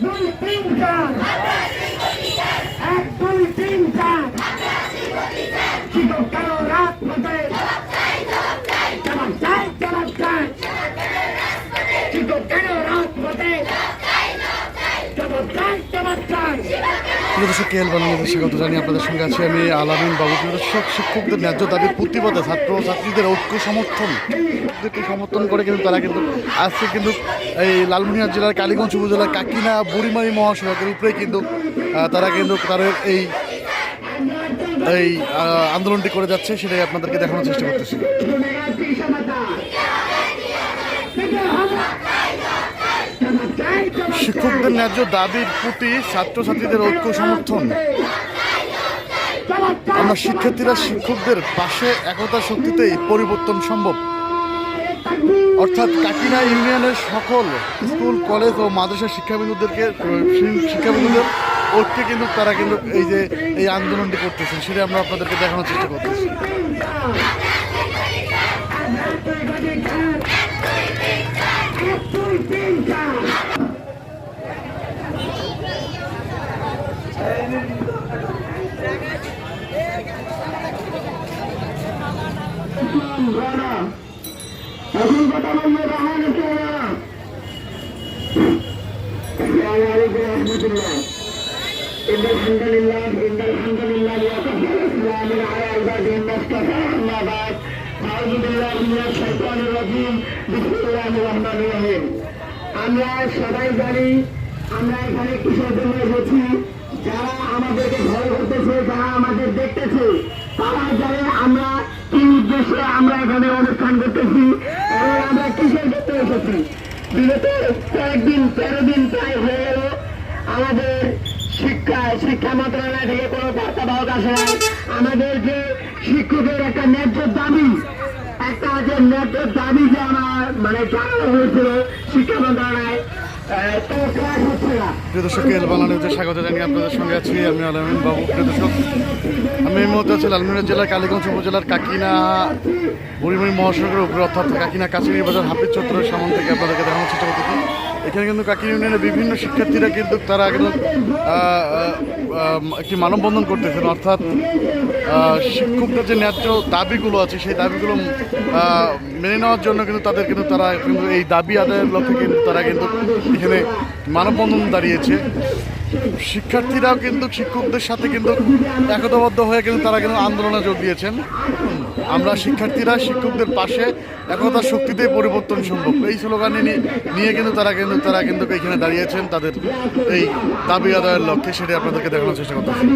Não entenda! দর্শক KL Bangladesh স্বাগত জানিয়ে আপনাদের সঙ্গে আছি। আমি আলামিন বাবু দর্শক শিক্ষকদের ন্যায্য দাবির প্রতিবাদে ছাত্র ছাত্রীদের ঐক্য সমর্থন। সমর্থন করে কিন্তু তারা কিন্তু আজকে কিন্তু এই লালমনিরহাট জেলার কালীগঞ্জ উপজেলার কাকিনা বুড়িমারি মহাসড়কের উপরে কিন্তু তারা কিন্তু তাদের এই এই আন্দোলনটি করে যাচ্ছে, সেটাই আপনাদেরকে দেখানোর চেষ্টা করতেছি। শিক্ষকদের ন্যায্য দাবির প্রতি ছাত্রছাত্রীদের ঐক্য সমর্থন। আমরা শিক্ষার্থীরা শিক্ষকদের পাশে একতা শক্তিতেই পরিবর্তন সম্ভব। অর্থাৎ কাকিনা ইউনিয়নের সকল স্কুল, কলেজ ও মাদ্রাসা শিক্ষাবিন্দুদেরকে শিক্ষাবিন্দুদের ঐক্যে কিন্তু তারা কিন্তু এই যে এই আন্দোলনটি করতেছেন, সেটা আমরা আপনাদেরকে দেখানোর চেষ্টা করতেছি। এখন কথা বলবো রহমান السلام عليكم ورحمة الله إن الحمد لله إن الحمد لله وكفى السلام على عباده المصطفى أما بعد أعوذ بالله من الشيطان الرجيم بسم الله الرحمن الرحيم আমরা সবাই জানি আমরা এখানে কিসের জন্য এসেছি যারা আমাদেরকে ভয় করতেছে, যারা আমাদের দেখতেছে তারা জানে আমরা কি উদ্দেশ্যে আমরা এখানে অনুষ্ঠান করতেছি আমরা কিসের ক্ষেত্রে এসেছি। বিগত কয়েকদিন, তেরো দিন প্রায় হয়ে গেল। আমাদের শিক্ষা শিক্ষা মন্ত্রণালয় থেকে কোনো বার্তাবাহক আসে নাই। আমাদের যে শিক্ষকের একটা ন্যায্য দাবি, একটা যে ন্যায্য দাবি যে আমার মানে জানানো হয়েছিল শিক্ষা মন্ত্রণালয় তো ক্লাস না প্রিয় দর্শক স্বাগত জানিয়ে আপনাদের সঙ্গে আছি আমি আলামিন বাবু। প্রিয় দর্শক, আমি এই মুহূর্তে আছি লালমিনা জেলার কালীগঞ্জ উপজেলার কাকিনা, বুড়িমুড়ি মহাসড়কের উপরে, অর্থাৎ কাকিনা কাছারি বাজার, হাফিজ চত্বরের সামন থেকে আপনাদেরকে দেখানোর চেষ্টা করতেছি। এখানে কিন্তু কাকিনা ইউনিয়নের বিভিন্ন শিক্ষার্থীরা কিন্তু তারা কিন্তু একটি মানববন্ধন করতেছেন। অর্থাৎ শিক্ষকদের যে ন্যায্য দাবিগুলো আছে, সেই দাবিগুলো মেনে নেওয়ার জন্য কিন্তু তাদের কিন্তু তারা কিন্তু এই দাবি আদায়ের লক্ষ্যে কিন্তু তারা কিন্তু এখানে মানববন্ধন দাঁড়িয়েছে। শিক্ষার্থীরাও কিন্তু, শিক্ষকদের সাথে কিন্তু একতাবদ্ধ হয়ে কিন্তু তারা কিন্তু আন্দোলনে যোগ দিয়েছেন। আমরা শিক্ষার্থীরা, শিক্ষকদের পাশে একতার শক্তিতে পরিবর্তন সম্ভব। এই স্লোগানে নিয়ে- কিন্তু তারা কিন্তু তারা কিন্তু এখানে দাঁড়িয়েছেন। তাদের এই দাবি আদায়ের লক্ষ্যে সেটা আপনাদেরকে দেখানোর চেষ্টা করতেছি।